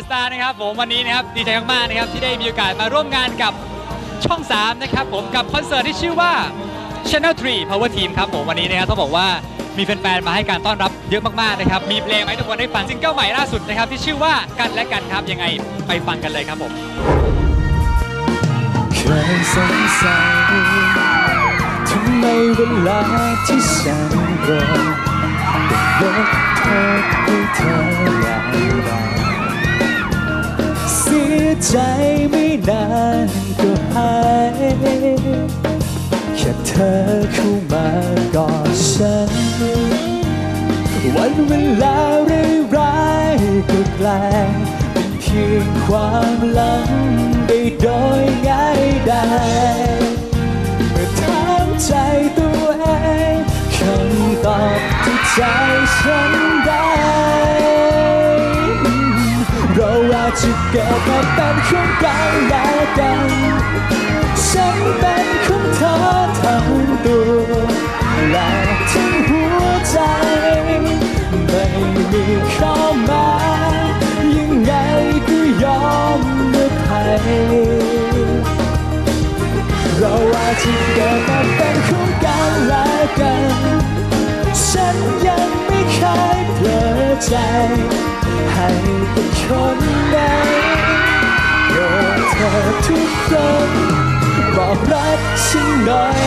อะสตาร์นะครับผมวันนี้นะครับดีใจมากๆนะครับที่ได้มีโอกาสมาร่วมงานกับช่อง 3 นะครับผมกับคอนเสิร์ตที่ชื่อว่า Channel 3 Power Team ครับผมวันนี้นะครับต้องบอกว่ามีแฟนๆมาให้การต้อนรับเยอะมากๆนะครับมีเพลงมาให้ทุกคนได้ฟังซิงเกิลใหม่ล่าสุดนะครับที่ชื่อว่ากันและกันครับยังไงไปฟังกันเลยครับผมเคยสงสัยทำไมเวลาที่ฉันรอได้ยกโทษ ใจไม่นานก็หายแค่เธอเข้ามากอดฉัน วันเวลาร้ายก็กลายเป็นเพียงความหลังได้โดยง่ายดายเมื่อถามใจตัวเองคำตอบที่ใจฉันได้ จจะเกิดมาเป็นของกันและกันฉันเป็นของเธอทั้งตัวและทั้งหัวใจ ไม่มีข้อแม้ยังไงก็ยอมอภัยเราอาจจะเกิดมาเป็นของกันและกัน ฉันยังไม่เคยเผลอใจ ให้เป็นคนใดโยนเธอทุกคนบอกรักฉันหน่อย